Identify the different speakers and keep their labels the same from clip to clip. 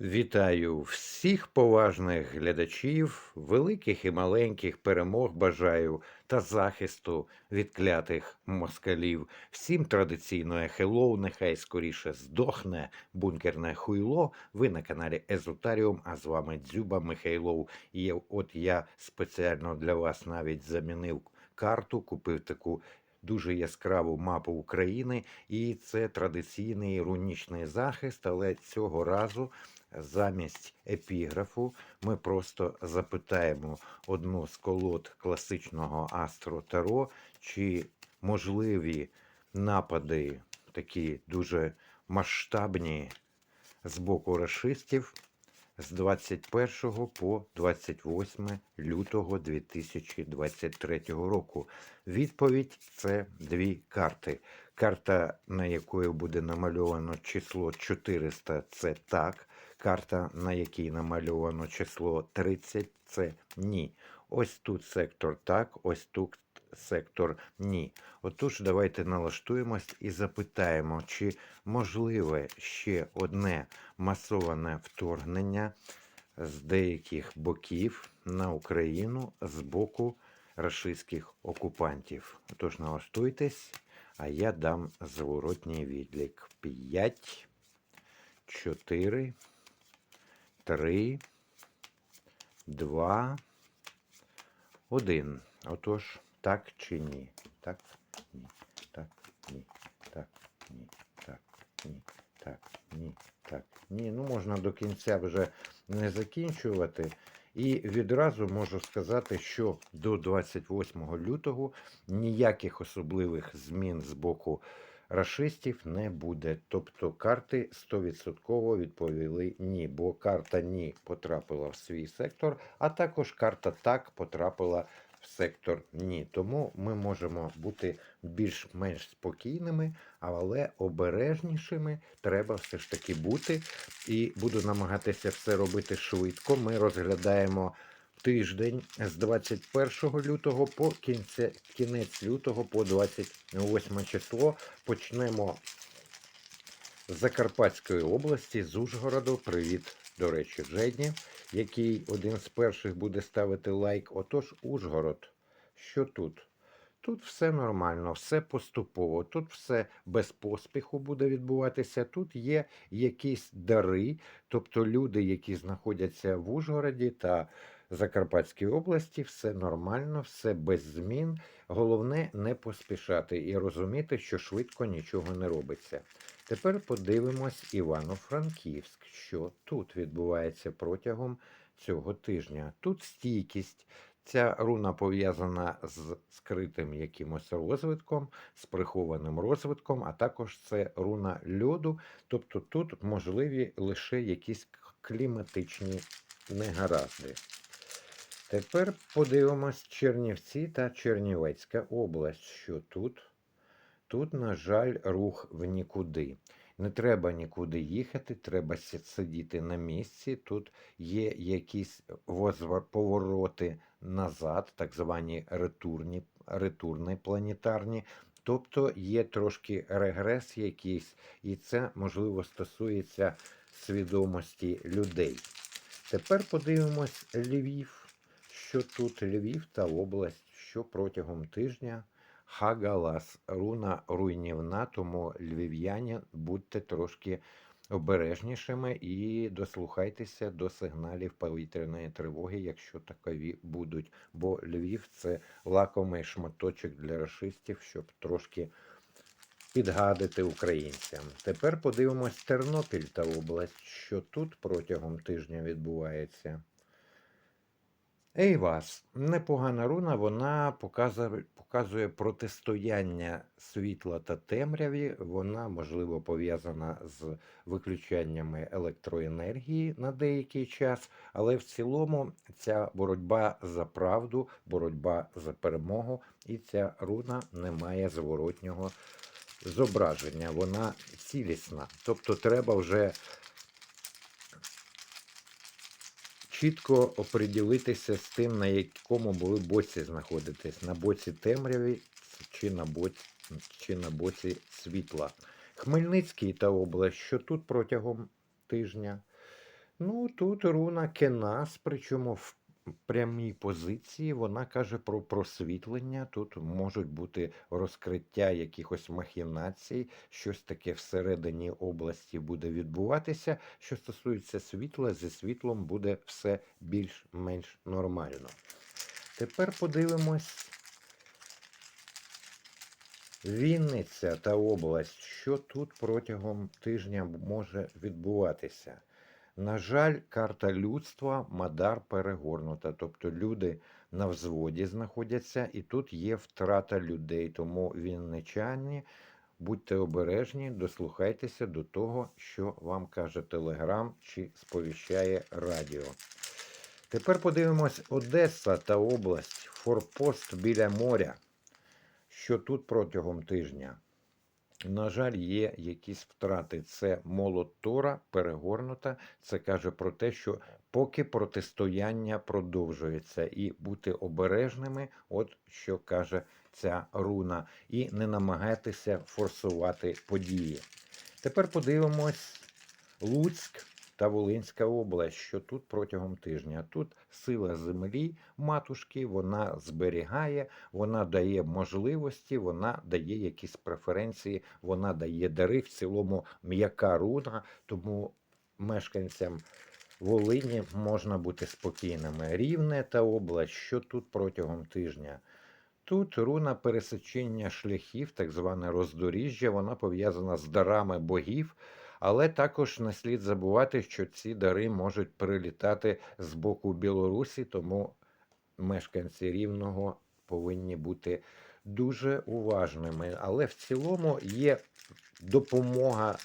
Speaker 1: Вітаю всіх поважних глядачів, великих і маленьких перемог бажаю та захисту від клятих москалів. Всім традиційно хеллоу, нехай скоріше здохне бункерне хуйло. Ви на каналі Езотаріум, а з вами Дзюба Михайлов. І от я спеціально для вас навіть замінив карту, купив таку. Дуже яскраву мапу України, і це традиційний рунічний захист, але цього разу замість епіграфу ми просто запитаємо одну з колод класичного Астро Таро, чи можливі напади такі дуже масштабні з боку рашистів з 21 по 28 лютого 2023 року. Відповідь це дві карти. Карта, на якої буде намальовано число 400, це так. Карта, на якій намальовано число 30, це ні. Ось тут сектор так, ось тут сектор ні. Отож, давайте налаштуємось і запитаємо, чи можливе ще одне масоване вторгнення з деяких боків на Україну з боку рашистських окупантів. Отож, налаштуйтесь, а я дам зворотній відлік. 5, 4, 3, 2, 1. Отож, так чи ні? Так, ні, так, ні, так, ні, так, ні, так, ні, так, ні. Ну, можна до кінця вже не закінчувати. І відразу можу сказати, що до 28 лютого ніяких особливих змін з боку рашистів не буде. Тобто карти 100% відповіли ні, бо карта ні потрапила в свій сектор, а також карта так потрапила в сектор ні. Тому ми можемо бути більш-менш спокійними, але обережнішими треба все ж таки бути. І буду намагатися все робити швидко. Ми розглядаємо тиждень з 21 лютого по кінця, кінець лютого по 28 число. Почнемо з Закарпатської області, з Ужгороду. Привіт, до речі, Жедні, який один з перших буде ставити лайк. Отож, Ужгород. Що тут? Тут все нормально, все поступово, тут все без поспіху буде відбуватися. Тут є якісь дари, тобто люди, які знаходяться в Ужгороді та Закарпатській області, все нормально, все без змін. Головне не поспішати і розуміти, що швидко нічого не робиться. Тепер подивимось Івано-Франківськ, що тут відбувається протягом цього тижня. Тут стійкість. Ця руна пов'язана з скритим якимось розвитком, з прихованим розвитком, а також це руна льоду. Тобто тут можливі лише якісь кліматичні негаразди. Тепер подивимось Чернівці та Чернівецька область. Що тут? Тут, на жаль, рух в нікуди. Не треба нікуди їхати, треба сидіти на місці. Тут є якісь повороти назад, так звані ретурні, ретурні планетарні. Тобто є трошки регрес якийсь, і це можливо стосується свідомості людей. Тепер подивимось Львів що тут Львів та область, що протягом тижня Хагалас, руна руйнівна, тому львів'яні будьте трошки обережнішими і дослухайтеся до сигналів повітряної тривоги, якщо такові будуть. Бо Львів це лакомий шматочок для расистів, щоб трошки підгадити українцям. Тепер подивимось Тернопіль та область, що тут протягом тижня відбувається. Ейвас непогана руна, вона показує показує протистояння світла та темряві. Вона, можливо, пов'язана з виключеннями електроенергії на деякий час, але в цілому ця боротьба за правду, боротьба за перемогу, і ця руна не має зворотнього зображення. Вона цілісна. Тобто треба вже чітко оприділитися з тим, на якому ви боці знаходитесь, на боці темряві чи на боці, чи на боці світла. Хмельницький та область, що тут протягом тижня. Ну, тут руна Кенас, причому в прямій позиції вона каже про просвітлення. Тут можуть бути розкриття якихось махінацій, щось таке всередині області буде відбуватися. Що стосується світла, зі світлом буде все більш-менш нормально. Тепер подивимось. Вінниця та область, що тут протягом тижня може відбуватися? На жаль, карта людства Мадар перегорнута. Тобто люди на взводі знаходяться, і тут є втрата людей. Тому вінничані, будьте обережні, дослухайтеся до того, що вам каже Телеграм чи сповіщає радіо. Тепер подивимось Одеса та область, форпост біля моря. Що тут протягом тижня? На жаль, є якісь втрати. Це молотора перегорнута. Це каже про те, що поки протистояння продовжується, і бути обережними, от що каже ця руна, і не намагайтеся форсувати події. Тепер подивимось Луцьк та Волинська область, що тут протягом тижня. Тут сила землі, матушки, вона зберігає, вона дає можливості, вона дає якісь преференції, вона дає дари. В цілому м'яка руна, тому мешканцям Волині можна бути спокійними. Рівне та область, що тут протягом тижня. Тут руна пересечення шляхів, так зване роздоріжжя, вона пов'язана з дарами богів. Але також не слід забувати, що ці дари можуть прилітати з боку Білорусі, тому мешканці рівного повинні бути дуже уважними. Але в цілому є допомога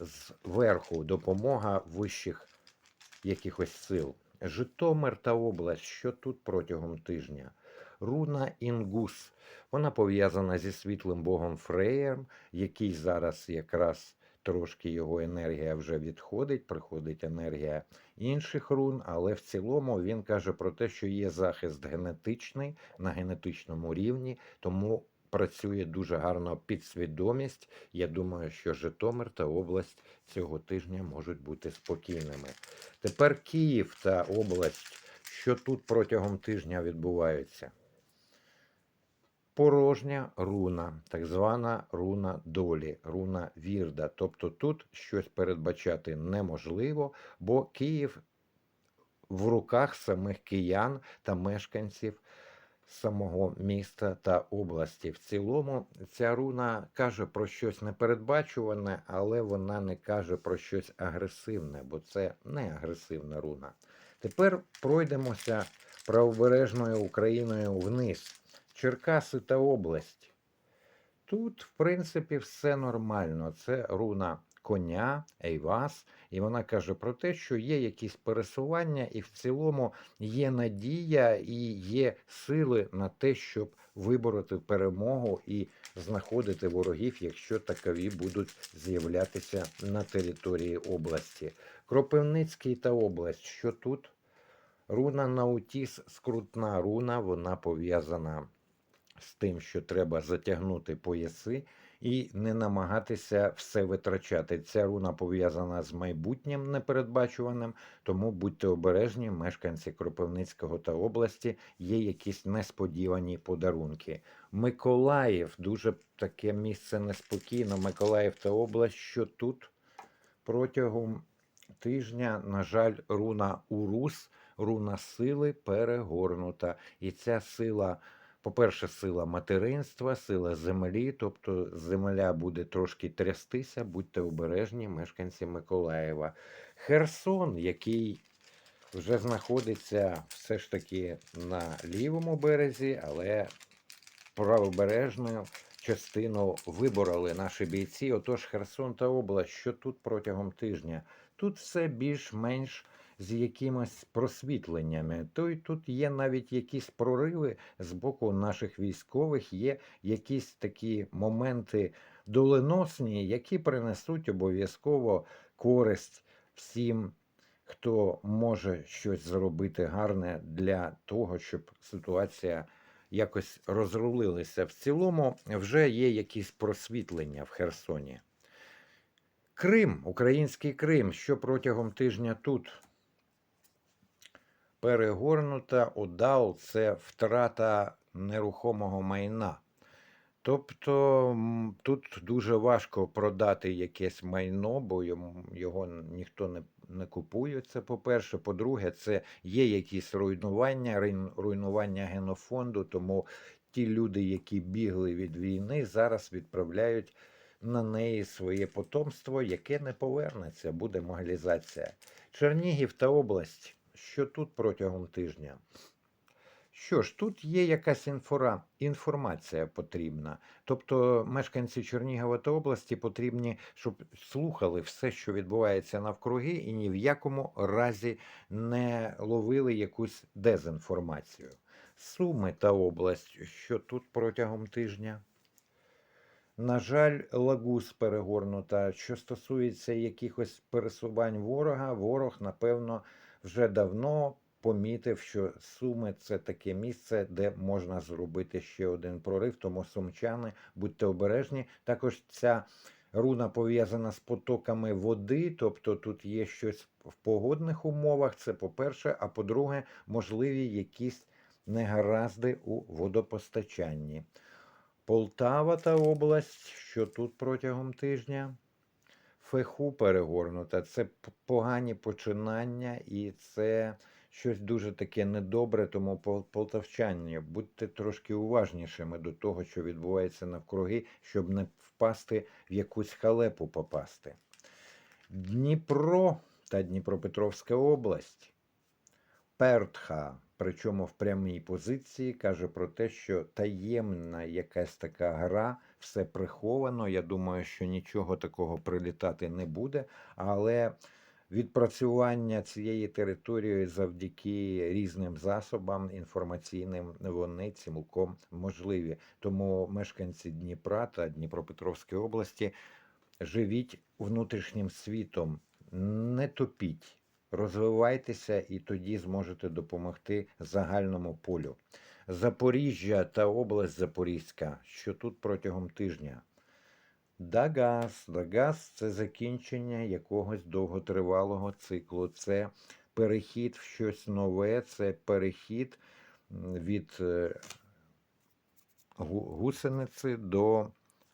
Speaker 1: зверху, допомога вищих якихось сил. Житомир та область, що тут протягом тижня. Руна Інгус. Вона пов'язана зі світлим богом Фреєм, який зараз якраз трошки його енергія вже відходить, приходить енергія інших рун, але в цілому він каже про те, що є захист генетичний на генетичному рівні, тому працює дуже гарно підсвідомість. Я думаю, що Житомир та область цього тижня можуть бути спокійними. Тепер Київ та область, що тут протягом тижня відбувається. Порожня руна, так звана руна долі, руна вірда. Тобто тут щось передбачати неможливо, бо Київ в руках самих киян та мешканців самого міста та області. В цілому ця руна каже про щось непередбачуване, але вона не каже про щось агресивне, бо це не агресивна руна. Тепер пройдемося правобережною Україною вниз. Черкаси та область. Тут, в принципі, все нормально. Це руна коня, Ейвас, і вона каже про те, що є якісь пересування, і в цілому є надія і є сили на те, щоб вибороти перемогу і знаходити ворогів, якщо такові будуть з'являтися на території області. Кропивницький та область, що тут? Руна Наутіс, скрутна руна, вона пов'язана з тим, що треба затягнути пояси і не намагатися все витрачати. Ця руна пов'язана з майбутнім непередбачуваним, тому будьте обережні, мешканці Кропивницького та області є якісь несподівані подарунки. Миколаїв дуже таке місце неспокійно. Миколаїв та область, що тут протягом тижня, на жаль, руна Урус, руна сили перегорнута. І ця сила. По-перше, сила материнства, сила землі, тобто земля буде трошки трястися, будьте обережні, мешканці Миколаєва. Херсон, який вже знаходиться все ж таки на лівому березі, але правобережною частину вибороли наші бійці. Отож, Херсон та область, що тут протягом тижня? Тут все більш-менш з якимось просвітленнями. То й тут є навіть якісь прориви з боку наших військових, є якісь такі моменти доленосні, які принесуть обов'язково користь всім. Хто може щось зробити гарне для того, щоб ситуація якось розрулилися. В цілому вже є якісь просвітлення в Херсоні. Крим, український Крим, що протягом тижня тут перегорнута, удал це втрата нерухомого майна. Тобто тут дуже важко продати якесь майно, бо його ніхто не, не купує. Це по-перше. По-друге, це є якісь руйнування, руйнування генофонду, тому ті люди, які бігли від війни, зараз відправляють на неї своє потомство, яке не повернеться, буде могилізація. Чернігів та область. Що тут протягом тижня? Що ж, тут є якась інфора, інформація потрібна. Тобто мешканці Чернігова та області потрібні, щоб слухали все, що відбувається навкруги, і ні в якому разі не ловили якусь дезінформацію. Суми та область, що тут протягом тижня. На жаль, лагус перегорнута. Що стосується якихось пересувань ворога, ворог, напевно, вже давно помітив, що Суми це таке місце, де можна зробити ще один прорив. Тому сумчани, будьте обережні. Також ця руна пов'язана з потоками води, тобто тут є щось в погодних умовах. Це по-перше, а по-друге, можливі якісь негаразди у водопостачанні. Полтава та область, що тут протягом тижня. Феху перегорнута. Це погані починання і це щось дуже таке недобре, тому пол- полтавчані, будьте трошки уважнішими до того, що відбувається навкруги, щоб не впасти в якусь халепу попасти. Дніпро та Дніпропетровська область. Пертха, причому в прямій позиції, каже про те, що таємна якась така гра, все приховано. Я думаю, що нічого такого прилітати не буде, але відпрацювання цієї території завдяки різним засобам інформаційним вони цілком можливі. Тому мешканці Дніпра та Дніпропетровської області живіть внутрішнім світом, не топіть. Розвивайтеся і тоді зможете допомогти загальному полю. Запоріжжя та область Запорізька, що тут протягом тижня. Дагаз. Дагаз це закінчення якогось довготривалого циклу. Це перехід в щось нове, це перехід від е, гусениці до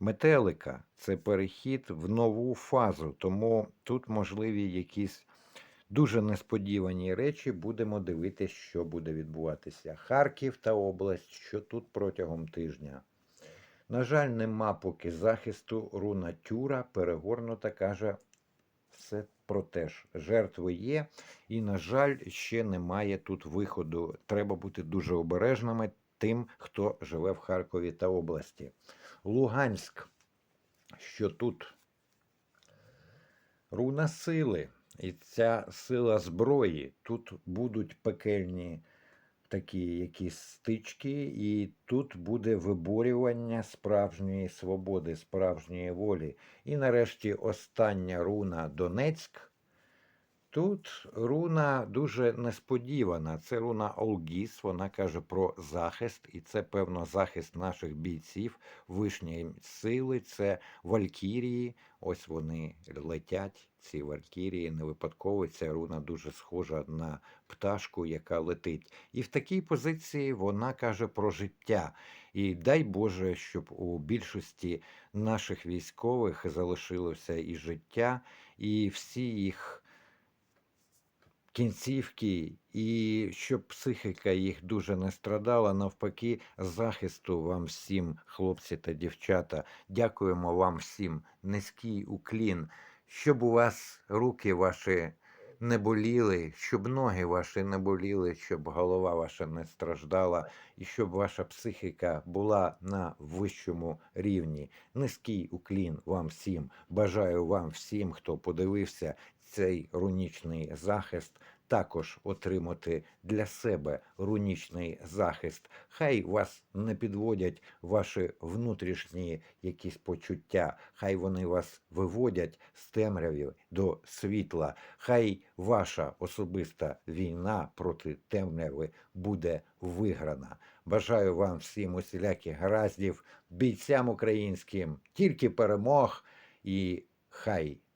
Speaker 1: метелика. Це перехід в нову фазу. Тому тут можливі якісь дуже несподівані речі. Будемо дивитися, що буде відбуватися. Харків та область, що тут протягом тижня. На жаль, нема поки захисту. Руна Тюра перегорнута, каже все про те ж. Жертви є, і, на жаль, ще немає тут виходу. Треба бути дуже обережними тим, хто живе в Харкові та області. Луганськ, що тут руна сили, і ця сила зброї. Тут будуть пекельні такі якісь стички, і тут буде виборювання справжньої свободи, справжньої волі. І нарешті остання руна Донецьк. Тут руна дуже несподівана. Це руна Олгіс. Вона каже про захист, і це, певно, захист наших бійців, вишньої сили, це Валькірії. Ось вони летять, ці Валькірії. Не випадково ця руна дуже схожа на пташку, яка летить. І в такій позиції вона каже про життя. І дай Боже, щоб у більшості наших військових залишилося і життя, і всі їх кінцівки, і щоб психіка їх дуже не страдала. Навпаки, захисту вам всім, хлопці та дівчата. Дякуємо вам всім. Низький уклін, щоб у вас руки ваші не боліли, щоб ноги ваші не боліли, щоб голова ваша не страждала, і щоб ваша психіка була на вищому рівні. Низький уклін вам всім. Бажаю вам всім, хто подивився цей рунічний захист, також отримати для себе рунічний захист. Хай вас не підводять ваші внутрішні якісь почуття, хай вони вас виводять з темряви до світла. Хай ваша особиста війна проти темряви буде виграна. Бажаю вам всім усіляких гараздів, бійцям українським, тільки перемог і хай